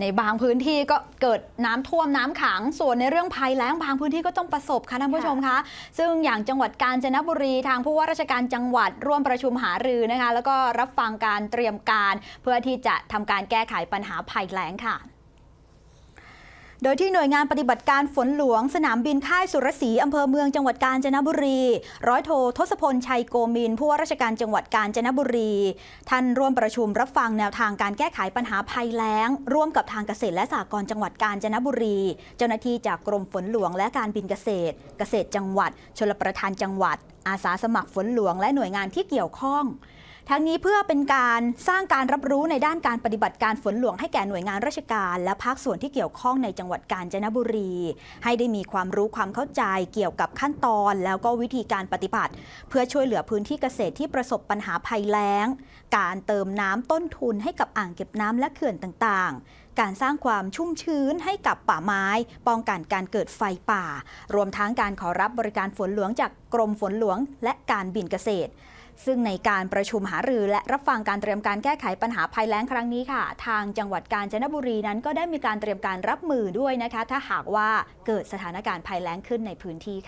ในบางพื้นที่ก็เกิดน้ำท่วมน้ำขัง ส่วนในเรื่องภัยแล้งบางพื้นที่ก็ต้องประสบค่ะท่านผู้ชมคะ ซึ่งอย่างจังหวัดกาญจนบุรีทางผู้ว่าราชการจังหวัดร่วมประชุมหารือนะคะ แล้วก็รับฟังการเตรียมการ เพื่อที่จะทำการแก้ไขปัญหาภัยแล้งค่ะ โดยที่หน่วยงานปฏิบัติการฝนหลวง สนามบินค่ายสุรศรีอำเภอเมืองจังหวัดกาญจนบุรี ร้อยโททศพลชัยโกมินผู้ว่าราชการจังหวัดกาญจนบุรี ท่านร่วมประชุมรับฟังแนวทางการแก้ไขปัญหาภัยแล้ง ร่วมกับทางเกษตรและสหกรณ์จังหวัดกาญจนบุรี เจ้าหน้าที่จากกรมฝนหลวงและการบินเกษตร เกษตรจังหวัด ชลประทานจังหวัด อาสาสมัครฝนหลวงและหน่วยงานที่เกี่ยวข้อง ทั้งนี้เพื่อเป็นการสร้างการรับรู้ในด้านการปฏิบัติการฝนหลวงให้แก่หน่วยงานราชการ และภาคส่วนที่เกี่ยวข้องในจังหวัดกาญจนบุรี ให้ได้มีความรู้ความเข้าใจเกี่ยวกับขั้นตอน แล้วก็วิธีการปฏิบัติ เพื่อช่วยเหลือพื้นที่เกษตรที่ประสบปัญหาภัยแล้ง การเติมน้ำต้นทุนให้กับอ่างเก็บน้ำและเขื่อนต่างๆ การสร้างความชุ่มชื้นให้กับป่าไม้ ป้องกันการเกิดไฟป่า รวมทั้งการขอรับบริการฝนหลวงจากกรมฝนหลวง และการบินเกษตร ซึ่งในการประชุมหารือและรับฟังการเตรียมการแก้ไขปัญหาภัยแล้งครั้งนี้ค่ะ ทางจังหวัดกาญจนบุรีนั้นก็ได้มีการเตรียมการรับมือด้วยนะคะ ถ้าหากว่าเกิดสถานการณ์ภัยแล้งขึ้นในพื้นที่ค่ะ